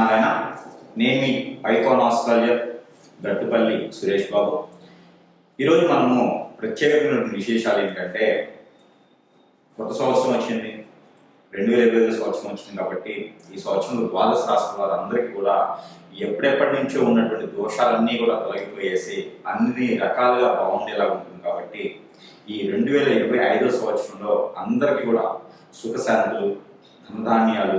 నారాయణ నేను మీ icon Australia Gattupalli Suresh Babu. ఈరోజు మనము ప్రత్యేకమైనటువంటి విశేషాలు ఏంటంటే కొత్త సంవత్సరం వచ్చింది రెండు వేల ఇరవై ఐదు సంవత్సరం వచ్చింది కాబట్టి ఈ సంవత్సరంలో ద్వాదశ రాష్ట్ర వారందరికీ కూడా ఎప్పుడెప్పటి నుంచో ఉన్నటువంటి దోషాలన్నీ కూడా తొలగిపోయేసి అన్ని రకాలుగా బాగుండేలా ఉంటుంది కాబట్టి ఈ రెండు వేల ఇరవై ఐదో సంవత్సరంలో అందరికీ కూడా సుఖశాంతులు ధనధాన్యాలు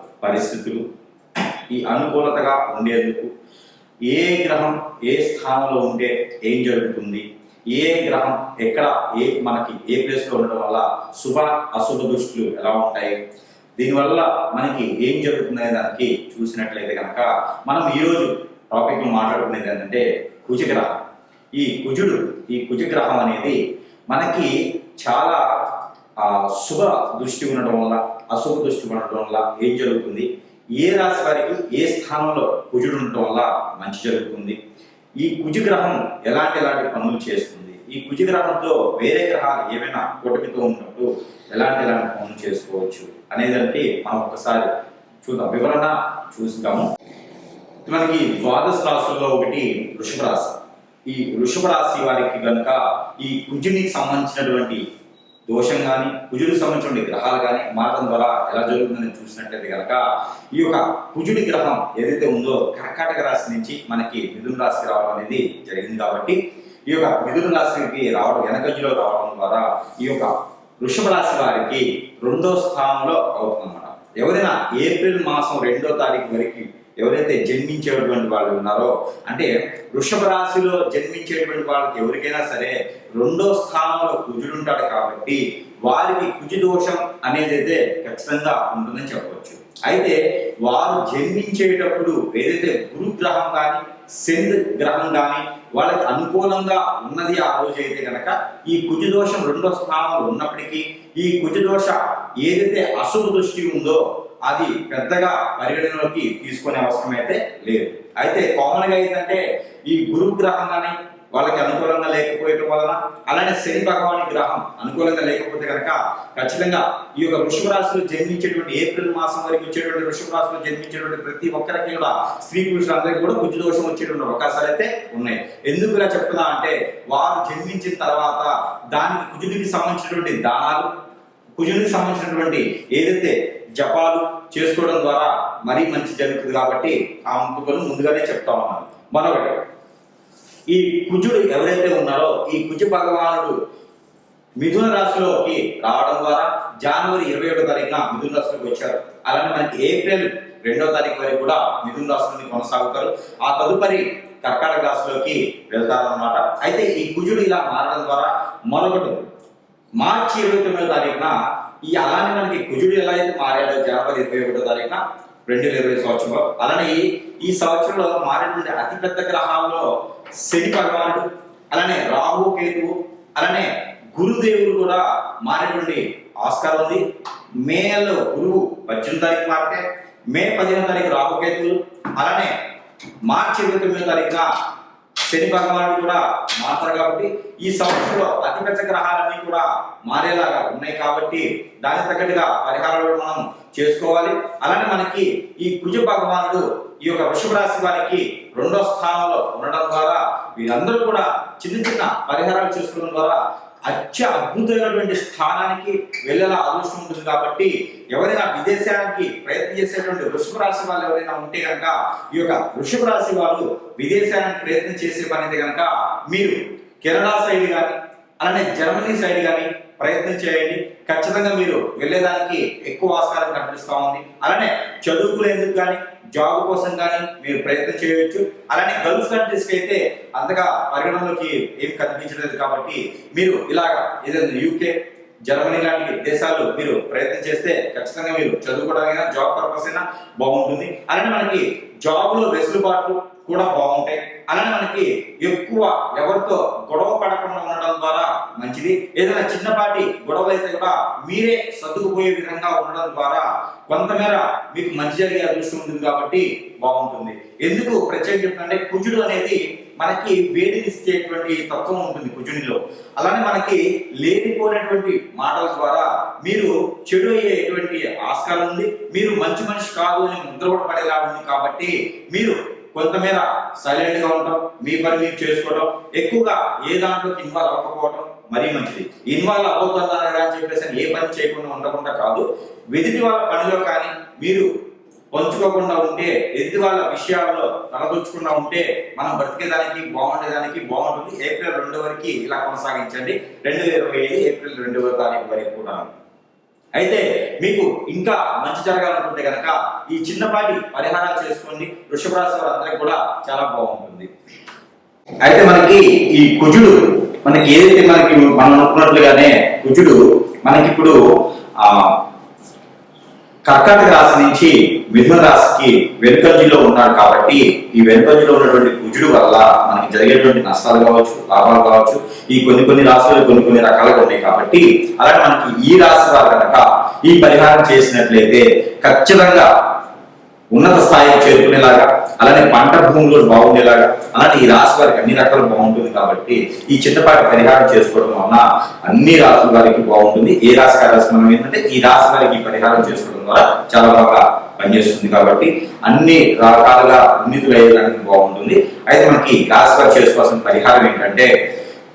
పరిస్థితులు ఈ అనుకూలతగా ఉండేందుకు ఏ గ్రహం ఏ స్థానంలో ఉంటే ఏం జరుగుతుంది ఏ గ్రహం ఎక్కడ ఏ మనకి ఏ ప్లేస్లో ఉండడం వల్ల శుభ అశుభ దృష్టిలు ఎలా ఉంటాయి దీనివల్ల మనకి ఏం జరుగుతుంది అనే దానికి చూసినట్లయితే కనుక మనం ఈరోజు టాపిక్ మాట్లాడుకునేది ఏంటంటే కుజగ్రహం ఈ కుజుడు ఈ కుజగ్రహం అనేది మనకి చాలా ఆ, శుభ దృష్టి ఉండడం వల్ల అశుభ దృష్టి ఉండడం వల్ల ఏం జరుగుతుంది? ఏ రాశి వారికి ఏ స్థానంలో కుజుడు ఉండటం వల్ల మంచి జరుగుతుంది? ఈ కుజగ్రహం ఎలాంటి ఎలాంటి పనులు చేస్తుంది? ఈ కుజగ్రహంతో వేరే గ్రహాలు ఏమైనా కూటమితో ఉన్నప్పుడు ఎలాంటి ఎలాంటి పనులు చేసుకోవచ్చు అనేదంటే మనం ఒకసారి చూద్దాం. వివరణ చూస్తాము మనకి ద్వాదశ రాశుల్లో ఒకటి వృషభ రాశి. ఈ వృషభ రాశి వారికి కనుక ఈ కుజునికి సంబంధించినటువంటి దోషం కానీ కుజుడికి సంబంధించిన గ్రహాలు కానీ మారడం ద్వారా ఎలా జరుగుతుందని చూసినట్లయితే కనుక ఈ యొక్క కుజుడి గ్రహం ఏదైతే ఉందో కర్కాటక రాశి నుంచి మనకి మిథున రాశికి రావడం అనేది జరిగింది కాబట్టి ఈ యొక్క మిథున రాశికి రావడం వెనకజులో రావడం ద్వారా ఈ యొక్క వృషభ రాశి వారికి రెండో స్థానంలో అవుతుందన్నమాట. ఎవరైనా ఏప్రిల్ మాసం రెండో తారీఖు వరకు ఎవరైతే జన్మించేటువంటి వాళ్ళు ఉన్నారో అంటే వృషభ రాశిలో జన్మించేటువంటి వాళ్ళకి ఎవరికైనా సరే రెండో స్థానంలో కుజుడు ఉంటాడు కాబట్టి వారికి కుజు దోషం అనేది అయితే ఖచ్చితంగా ఉంటుందని చెప్పవచ్చు అయితే వారు జన్మించేటప్పుడు ఏదైతే గురు గ్రహం కానీ శని గ్రహం కానీ వాళ్ళకి అనుకూలంగా ఉన్నది ఆ రోజు అయితే కనుక ఈ కుజ దోషం రెండో స్థానంలో ఉన్నప్పటికీ ఈ కుజ దోష ఏదైతే అశుభ దృష్టి ఉందో అది పెద్దగా పరిగణనలోకి తీసుకునే అవసరం అయితే లేదు. అయితే కామన్గా ఏంటంటే ఈ గురు గ్రహం కానీ వాళ్ళకి అనుకూలంగా లేకపోయటం వలన అలానే శని భగవాని గ్రహం అనుకూలంగా లేకపోతే కనుక ఖచ్చితంగా ఈ యొక్క వృషభ రాశిలో జన్మించేటువంటి ఏప్రిల్ మాసం వరకు వచ్చేటువంటి వృషభ రాశిలో జన్మించేటువంటి ప్రతి ఒక్కరికి కూడా స్త్రీ పురుషులందరికీ కూడా కుజు దోషం వచ్చేటువంటి అవకాశాలు అయితే ఉన్నాయి. ఎందుకు ఇలా చెప్తున్నా అంటే వారు జన్మించిన తర్వాత దానికి కుజుడికి సంబంధించినటువంటి దానాలు కుజునికి సంబంధించినటువంటి ఏదైతే జపాలు చేసుకోవడం ద్వారా మరీ మంచి జరుగుతుంది కాబట్టి ఆ ముక్కులను ముందుగానే చెప్తా ఉన్నాను. మరొకటి ఈ కుజుడు ఎవరైతే ఉన్నారో ఈ కుజ భగవానుడు మిథున రాశిలోకి రావడం ద్వారా జనవరి ఇరవై ఏడో తారీఖున మిథున రాశిలోకి వచ్చారు. అలానే మనకి ఏప్రిల్ రెండో తారీఖు వరకు కూడా మిథున రాశిలోని కొనసాగుతారు. ఆ తదుపరి కర్కాటక రాశిలోకి వెళ్తారనమాట అయితే ఈ కుజుడు ఇలా మారడం ద్వారా మరొకటి మార్చి ఇరవై తొమ్మిదో తారీఖున ఈ అలానే మనకి కుజుడు ఎలా అయితే మారాడో జనవరి ఇరవై ఒకటో తారీఖున రెండు వేల ఇరవై సంవత్సరంలో అలానే ఈ- ఈ సంవత్సరంలో మారినటువంటి అతిపెద్ద గ్రహాల్లో శని భగవానుడు అలానే రాహు కేతువు అలానే గురుదేవుడు కూడా మారినటువంటి ఆస్కారం ఉంది. మేలో గురువు పద్దెనిమిది తారీఖు మారితే మే పదిహేను తారీఖు రాహు కేతువులు అలానే మార్చి ఇరవై తొమ్మిదో తారీఖున శని భగవానుడు కూడా మారుతారు కాబట్టి ఈ సంవత్సరంలో అతిపెద్ద గ్రహాలన్నీ కూడా మారేలాగా ఉన్నాయి కాబట్టి దానికి తగ్గట్టుగా పరిహారాలు మనం చేసుకోవాలి. అలానే మనకి ఈ కుజ భగవానుడు ఈ యొక్క వృషభ రాశి వారికి రెండో స్థానంలో ఉండడం ద్వారా వీరందరూ కూడా చిన్న చిన్న పరిహారాలు చేసుకోవడం ద్వారా అత్య అద్భుతమైనటువంటి స్థానానికి వెళ్ళేలా అదృష్టం ఉంటుంది కాబట్టి ఎవరైనా విదేశానికి ప్రయత్నం చేసేటువంటి వృషభ రాశి వాళ్ళు ఎవరైనా ఉంటే కనుక ఈ యొక్క వృషభ రాశి వాళ్ళు విదేశానికి ప్రయత్నం చేసే పని అయితే కనుక మీరు కెనడా సైడ్ కానీ అలానే జర్మనీ సైడ్ కానీ ప్రయత్నం చేయండి. ఖచ్చితంగా మీరు వెళ్ళేదానికి ఎక్కువ ఆస్కారం కనిపిస్తూ ఉంది. అలానే చదువుకునేందుకు కానీ జాబ్ కోసం కానీ మీరు ప్రయత్నం చేయవచ్చు అలానే గల్ఫ్ కంట్రీస్కి అయితే అంతగా పరిగణనలోకి ఏం కనిపించలేదు కాబట్టి మీరు ఇలాగ ఏదైనా యూకే జర్మనీ లాంటి దేశాలు మీరు ప్రయత్నం చేస్తే ఖచ్చితంగా మీరు చదువుకోవడానికి జాబ్ పర్పస్ అయినా బాగుంటుంది. అలానే మనకి జాబ్లో వెసులుబాట్లు కూడా బాగుంటాయి. అలానే మనకి ఎక్కువ ఎవరితో గొడవ పడకుండా ఉండడం ద్వారా మంచిది. ఏదైనా చిన్నపాటి గొడవలు అయితే కూడా మీరే సర్దుకుపోయే విధంగా ఉండడం ద్వారా కొంతమేర మీకు మంచి జరిగే అదృష్టం ఉంటుంది కాబట్టి బాగుంటుంది. ఎందుకు ప్రత్యేకం చెప్తుంటే కుజుడు అనేది మనకి వేడినిచ్చేటువంటి తత్వం ఉంటుంది కుజునిలో. అలానే మనకి లేనిపోయినటువంటి మాటల ద్వారా మీరు చెడు అయ్యేటువంటి ఆస్కారం ఉంది. మీరు మంచి మనిషి కాదు అని ముద్ర కూడా పడేలా ఉంది కాబట్టి మీరు కొంతమేర సైలెంట్గా ఉండటం మీ పని మీరు చేసుకోవడం ఎక్కువగా ఏ దాంట్లోకి ఇన్వాల్వ్ అవ్వకపోవడం మరీ మంచిది. ఇన్వాల్వ్ అవ్వబోతున్నారు అని చెప్పేసి ఏ పని చేయకుండా ఉండకుండా కాదు. ఎదుటి వాళ్ళ పనిలో కానీ మీరు పంచుకోకుండా ఉంటే ఎదుటి వాళ్ళ విషయాల్లో తలదొచ్చకుండా ఉంటే మనం బ్రతికేదానికి బాగుండేదానికి బాగుంటుంది. ఏప్రిల్ రెండు వరకు ఇలా కొనసాగించండి. రెండు వేల ఇరవై ఐదు ఏప్రిల్ రెండవ తారీఖు వరకు కూడా అయితే మీకు ఇంకా మంచి జరగాలనుకుంటే కనుక ఈ చిన్నపాటి పరిహారాలు చేసుకోండి. వృషభ రాశి వారందరికీ కూడా చాలా బాగుంటుంది. అయితే మనకి ఈ కుజుడు మనకి ఏదైతే మనకి మనం అనుకున్నట్లుగానే కుజుడు మనకి ఇప్పుడు ఆ కర్కాటక రాశి నుంచి మిథున రాశికి వెనుకంజిలో ఉన్నాడు కాబట్టి ఈ వెనుకంజిలో ఉన్నటువంటి కుజుడు వల్ల మనకి జరిగేటువంటి నష్టాలు కావచ్చు లాభాలు కావచ్చు ఈ కొన్ని కొన్ని రాశులు కొన్ని కొన్ని రకాలుగా ఉన్నాయి కాబట్టి అలాగే మనకి ఈ రాశి వారు కనుక ఈ పరిహారం చేసినట్లయితే ఖచ్చితంగా ఉన్నత స్థాయికి చేరుకునేలాగా అలానే పంట భూములు బాగుండేలాగా అలానే ఈ రాశి వారికి అన్ని రకాలు బాగుంటుంది కాబట్టి ఈ చిన్నపాటి పరిహారం చేసుకోవడం వలన అన్ని రాసుల వారికి బాగుంటుంది. ఏ రాశి రాశి మనం ఏంటంటే ఈ రాశి వారికి పరిహారం చేసుకోవడం ద్వారా చాలా బాగా పనిచేస్తుంది కాబట్టి అన్ని రకాలుగా ఉన్నతులు అయ్యేదానికి బాగుంటుంది. అయితే మనకి ఈ రాశి వారు చేసుకోవాల్సిన పరిహారం ఏంటంటే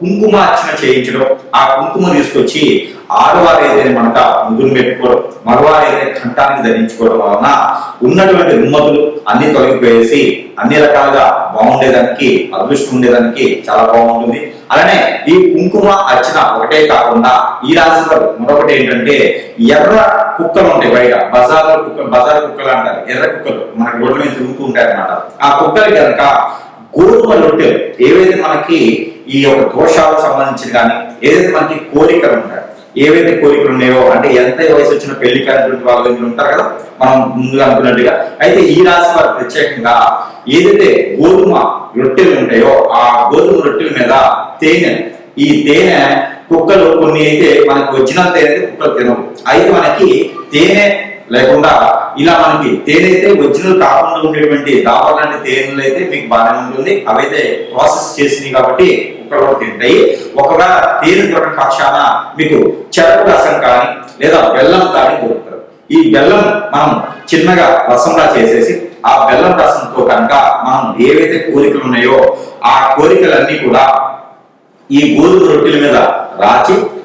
కుంకుమార్చన చేయించడం ఆ కుంకుమ తీసుకొచ్చి ఆడవారు ఏదైనా మనక ముదురు పెట్టుకోవడం మగవారు ఏదైనా కంఠానికి ధరించుకోవడం వలన ఉన్నటువంటి రుమ్మతులు అన్ని తొలగిపోయేసి అన్ని రకాలుగా బాగుండేదానికి అదృష్టం ఉండేదానికి చాలా బాగుంటుంది. అలానే ఈ కుంకుమ అర్చన ఒకటే కాకుండా ఈ రాశిలో మరొకటి ఏంటంటే ఎర్ర కుక్కలు ఉంటాయి బయట. బజార్ కుక్క బజార్ కుక్కలు అంటారు. ఎర్ర కుక్కలు. మనకి రోడ్ల మీద తిరుగుతూ ఉంటాయి అన్నమాట ఆ కుక్కలు కనుక గోధుమ రొట్టెలు ఏవైతే మనకి ఈ యొక్క దోషాలకు సంబంధించిన కానీ ఏదైతే మనకి కోరికలు ఉంటాయి ఏవైతే కోరికలు ఉన్నాయో అంటే ఎంత వయసు వచ్చిన పెళ్ళి కానిటువంటి వాళ్ళ దగ్గర ఉంటారు కదా మనం ముందుగా అనుకున్నట్టుగా అయితే ఈ రాశి వారు ప్రత్యేకంగా ఏదైతే గోధుమ రొట్టెలు ఉంటాయో ఆ గోధుమ రొట్టెల మీద తేనె ఈ తేనె కుక్కలు కొన్ని అయితే మనకు వచ్చిన తేనె అయితే కుక్కలు తినవు. అయితే మనకి తేనె లేకుండా ఇలా మనకి తేనె అయితే ఒరిజినల్ కాకుండా ఉండేటువంటి దాబర్ లాంటి తేనెలు అయితే మీకు బాగానే ఉంటుంది. అవైతే ప్రాసెస్ చేసినవి కాబట్టి కుక్కలు కూడా తింటాయి. ఒకవేళ తేనె దొరకని పక్షాన మీకు చెరకు రసం కానీ లేదా బెల్లం కానీ దొరుకుతారు. ఈ బెల్లం మనం చిన్నగా రసంలా చేసేసి ఆ బెల్లం రసంతో కనుక మనం ఏవైతే కోరికలు ఉన్నాయో ఆ కోరికలన్నీ కూడా ఈ గోధుమ రొట్టెల మీద రాచి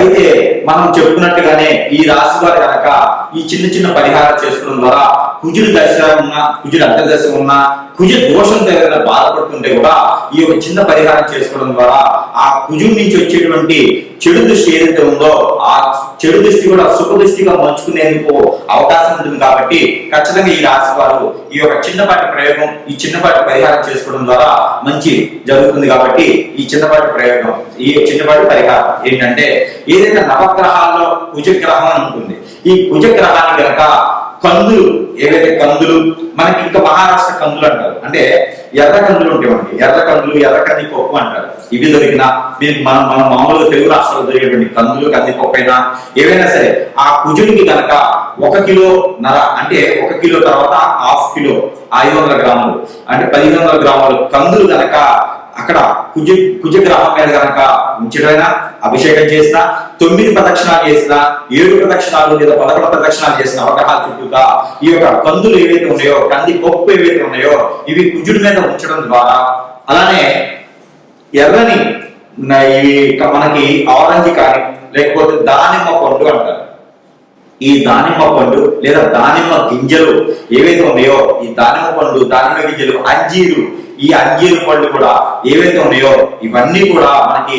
అయితే మనం చెప్పుకున్నట్టుగానే ఈ రాశి వారు కనుక ఈ చిన్న చిన్న పరిహారం చేసుకోవడం ద్వారా కుజుడి దశ ఉన్నా కుజుడి అంతర్దశ ఉన్నా కుజ దోషం ఏదైనా బాధపడుతుంటే కూడా ఈ యొక్క చిన్న పరిహారం చేసుకోవడం ద్వారా ఆ కుజుడి నుంచి వచ్చేటువంటి చెడు దృష్టి ఏదైతే ఉందో ఆ చెడు దృష్టి కూడా సుఖ దృష్టిగా మంచుకునేందుకు అవకాశం ఉంటుంది కాబట్టి ఖచ్చితంగా ఈ రాశి వారు ఈ యొక్క చిన్నపాటి ప్రయోగం ఈ చిన్నపాటి పరిహారం చేసుకోవడం ద్వారా మంచి జరుగుతుంది కాబట్టి ఈ చిన్నపాటి ప్రయోగం ఈ చిన్నపాటి పరిహారం ఏంటంటే ఏదైతే నవగ్రహాల్లో కుజగ్రహం అని ఉంటుంది ఈ కుజగ్రహాన్ని గనక కందులు ఏవైతే కందులు మనకి ఇంకా మహారాష్ట్ర కందులు అంటారు. అంటే ఎర్ర కందులు ఉంటాయి మనకి ఎర్ర కందులు ఎర్ర కంది పప్పు అంటారు. ఇవి దొరికిన మీరు మనం మన మామూలుగా తెలుగు రాష్ట్రాల్లో దొరికేటువంటి కందులు కంది పప్పు అయినా ఏవైనా సరే ఆ కుజుడికి గనక ఒక కిలో నర అంటే ఒక కిలో తర్వాత హాఫ్ కిలో ఐదు వందల గ్రాములు అంటే పదిహేను వందల గ్రాములు కందులు గనక అక్కడ కుజ కుజగ్రహం మీద కనుక ముచ్చటైనా అభిషేకం చేసిన తొమ్మిది ప్రదక్షిణాలు చేసిన ఏడు ప్రదక్షిణాలు లేదా పదకొండు ప్రదక్షిణాలు చేసిన అవగాహన చుట్టూగా ఈ యొక్క కందులు ఏవైతే ఉన్నాయో కంది పప్పు ఏవైతే ఉన్నాయో ఇవి కుజుడి మీద ఉంచడం ద్వారా అలానే ఎర్రని ఈ మనకి ఆరెంజ్ కానీ లేకపోతే దానిమ్మ పండు అంటారు. ఈ దానిమ్మ పండు లేదా దానిమ్మ గింజలు ఏవైతే ఉన్నాయో ఈ దానిమ్మ పండు దానిమ్మ గింజలు అంజీరు ఈ అంజీరు పండు కూడా ఏవైతే ఉన్నాయో ఇవన్నీ కూడా మనకి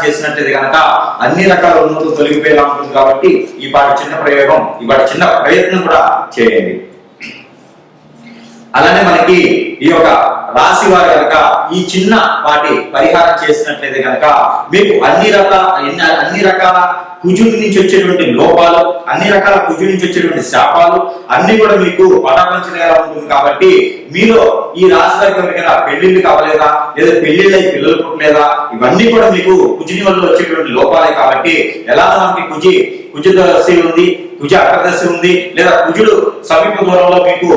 చేసినట్లయితే కనుక అన్ని రకాల ఉన్నతులు తొలగిపోయేలా ఉంటుంది కాబట్టి ఈ పాటి చిన్న ప్రయోగం ఈ పాటి చిన్న ప్రయత్నం కూడా చేయండి. అలానే మనకి ఈ యొక్క రాశి వారు కనుక ఈ చిన్న వాటి పరిహారం చేసినట్లయితే కనుక మీకు అన్ని రకాల అన్ని రకాల కుజుడి నుంచి వచ్చేటువంటి లోపాలు అన్ని రకాల కుజుడి నుంచి వచ్చేటువంటి శాపాలు అన్ని కూడా మీకు పటాపంచలేలా ఉంటుంది కాబట్టి మీలో ఈ రాశి వారికి ఎవరికైనా పెళ్ళిళ్ళు కావలేదా? లేదా పెళ్ళిళ్ళు పిల్లలు పుట్టలేదా? ఇవన్నీ కూడా మీకు కుజుని వల్ల వచ్చేటువంటి లోపాలే కాబట్టి ఎలా మనకి కుజి కుజదశి ఉంది కుజ అగ్రదశ ఉంది లేదా కుజుడు సమీప దూరంలో మీకు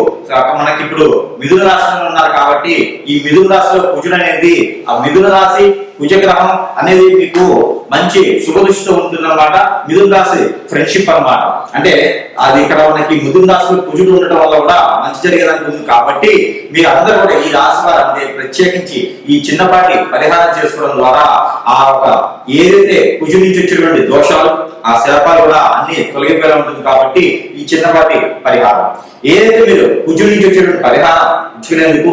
మనకి ఇప్పుడు మిథున రాష్ట్రంలో ఉన్నారు కాబట్టి ఈ మిథున రాశిలో కుజుడు అనేది ఆ మిథున రాశి కుజగ్రహం అనేది మీకు మంచి శుభదృష్టితో ఉంటుందన్నమాట. మిథున రాశి ఫ్రెండ్షిప్ అన్నమాట. అంటే అది ఇక్కడ మనకి మిథున రాశిలో కుజుడు ఉండటం వల్ల కూడా మంచి జరిగేదానికి ఉంది. కాబట్టి మీరు అందరూ కూడా ఈ రాశి వారు అంటే ప్రత్యేకించి ఈ చిన్నపాటి పరిహారం చేసుకోవడం ద్వారా ఆ ఒక ఏదైతే కుజు నుంచి వచ్చినటువంటి దోషాలు ఆ శాపాలు కూడా అన్ని తొలగిపోయేలా ఉంటుంది కాబట్టి ఈ చిన్నపాటి పరిహారం. ఏదైతే మీరు కుజు నుంచి వచ్చేటువంటి పరిహారం ఇచ్చుకునేందుకు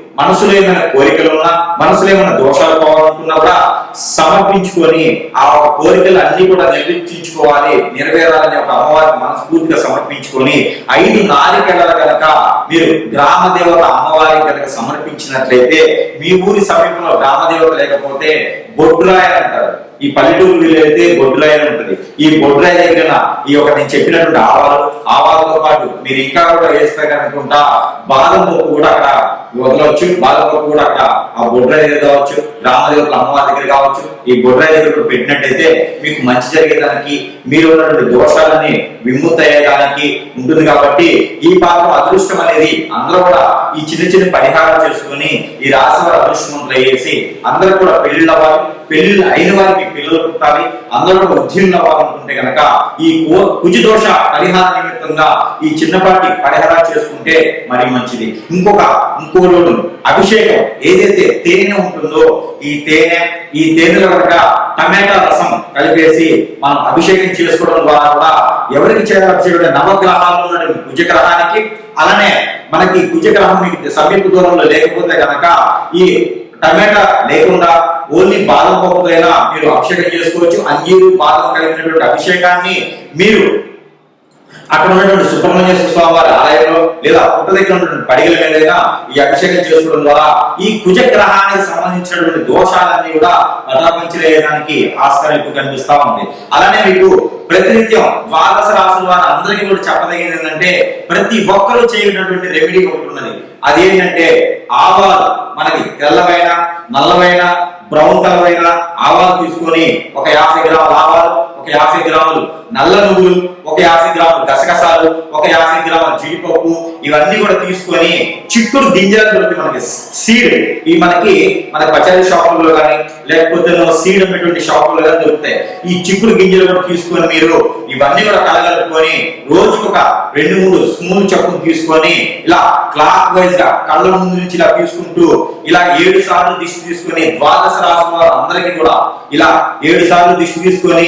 మనసులో ఏమైనా కోరికలు ఉన్నా మనసులో ఏమైనా దోషాలు పోవాలనుకున్నా కూడా సమర్పించుకొని ఆ ఒక కోరికలు అన్ని కూడా నిర్వర్తించుకోవాలి నెరవేరాలని ఒక అమ్మవారికి మనస్ఫూర్తిగా సమర్పించుకొని ఐదు నారికల కనుక మీరు గ్రామ దేవత అమ్మవారికి కనుక సమర్పించినట్లయితే మీ ఊరి సమీపంలో గ్రామ దేవత లేకపోతే బొడ్రాయ అంటారు ఈ పల్లెటూరు అయితే బొడ్రాయి అని ఉంటుంది. ఈ బొడ్రాయి దగ్గర ఈ ఒక నేను చెప్పినటువంటి ఆవాలు ఆవాలతో పాటు మీరు ఇంకా కూడా వేస్తే కనుకుంటా బాదం పప్పు కూడా అక్కడ వదలవచ్చు బాదం పప్పు కూడా అక్కడ ఆ బొడ్రాయి దగ్గర కావచ్చు రామదేవుల అమ్మవారి దగ్గర కావచ్చు. ఈ బొడ్రాయి దగ్గర కూడా పెట్టినట్టయితే మీకు మంచి జరిగేదానికి మీరు ఉన్నటువంటి దోషాలని విముక్తి అయ్యేదానికి ఉంటుంది కాబట్టి ఈ పాత్ర అదృష్టం అనేది అందరూ కూడా ఈ చిన్న చిన్న పరిహారం చేసుకొని ఈ రాశి వారి అదృష్టం అందరూ కూడా పెళ్ళిళ్ళ వారు పెళ్ళి అయిన వారికి పిల్లలు పుట్టాలి. అందరూ కూడా ఉద్యోగులు అవ్వాలనుకుంటే కనుక ఈ కుజిదోష దోష పరిహార నిమిత్తంగా ఈ చిన్నపాటి పరిహారం చేసుకుంటే మరి మంచిది. ఇంకొక ఇంకో రోజు అభిషేకం. ఏదైతే తేనె ఉంటుందో ఈ తేనె ఈ తేనెలో కనుక టమాటా రసం కలిపేసి మనం అభిషేకం చేసుకోవడం ద్వారా కూడా ఎవరికి చేయాలి అభిషేకం నవగ్రహాల్లో ఉన్న కుజగ్రహానికి అలానే మనకి కుజగ్రహం మీకు సమీప దూరంలో లేకపోతే కనుక ఈ టమాటా లేకుండా ఓన్లీ బాదం పప్పుతోనైనా మీరు అభిషేకం చేసుకోవచ్చు. అంజీరు బాదం కలిగినటువంటి అభిషేకాన్ని మీరు అక్కడ ఉన్నటువంటి సుబ్రహ్మణ్య స్వామి వారి ఆలయంలో లేదా పుట్ట దగ్గర ఉన్నటువంటి పడిగల మీదైనా ఈ అభిషేకం చేసుకోవడం ద్వారా ఈ కుజగ్రహానికి సంబంధించినటువంటి దోషాలన్నీ కూడా పటాపంచలేయడానికి ఆస్కారం ఎక్కువ కనిపిస్తా ఉంది. అలానే మీకు ప్రతినిత్యం ద్వాదశ రాసుల వారు అందరికీ కూడా చెప్పదగినది ఏంటంటే ప్రతి ఒక్కరూ చేయనటువంటి రెమెడీ ఒకటి ఉన్నది. అదేంటంటే ఆవాలు మనకి తెల్లవైన నల్లవైన బ్రౌన్ కలర్ అయిన ఆవాలు తీసుకొని ఒక యాభై గ్రాముల ఆవాలు ఒక యాభై గ్రాములు నల్ల నువ్వులు ఒక యాభై గ్రాములు గసగసాలు ఒక యాభై గ్రాముల జీడిపప్పు ఇవన్నీ కూడా తీసుకొని చిక్కుడు గింజలు దొరుకుతాయి మనకి సీడ్ ఈ మనకి మన పచారీ షాపుల్లో కానీ లేకపోతే సీడ్ అమ్మేటువంటి షాపుల్లో కానీ దొరుకుతాయి. ఈ చిక్కుడు గింజలు కూడా తీసుకొని మీరు ఇవన్నీ కూడా కలగలుపుకొని రోజుకు ఒక రెండు మూడు స్మూల్ చప్పును తీసుకొని ఇలా క్లాక్ వైజ్గా కళ్ళ ముందు నుంచి ఇలా తీసుకుంటూ ఇలా ఏడు సార్లు దిష్టి తీసుకొని ద్వాదశ రాసుల వారు అందరికీ కూడా ఇలా ఏడు సార్లు దిష్టి తీసుకొని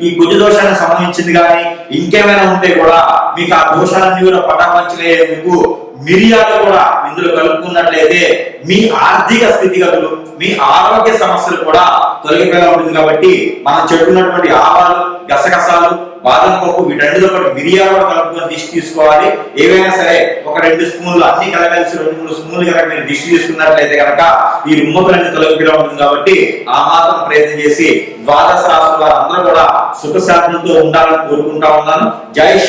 ఈ కుజ దోషానికి సంబంధించింది కానీ ఇంకేమైనా ఉంటే కూడా మీకు ఆ దోషాలన్నీ కూడా పటాపంచలేందుకు మిరియాలు కూడా ఇందులో కలుపుకున్నట్లయితే మీ ఆర్థిక స్థితిగతులు మీ ఆరోగ్య సమస్యలు కూడా తొలగిపోయేలా ఉంటుంది కాబట్టి మనం చెప్పుకున్నటువంటి ఆవాలు గసగసాలు బాదం పప్పు వీటన్నిటితో పాటు మిరియాలు కూడా కలుపుకొని దిష్టి తీసుకోవాలి. ఏవైనా సరే ఒక రెండు స్పూన్లు అన్ని కలగలిసి రెండు మూడు స్పూన్లు కనుక మీరు దిష్టి తీసుకున్నట్లయితే కనుక ఈ రుమ్మతులన్నీ తొలగిపోయేలా ఉంటుంది కాబట్టి ఆ మాత్రం ప్రయత్నం చేసి ద్వాదశ రాసుల అందరూ కూడా సుఖశాంతులతో ఉండాలని కోరుకుంటా ఉన్నాను. జై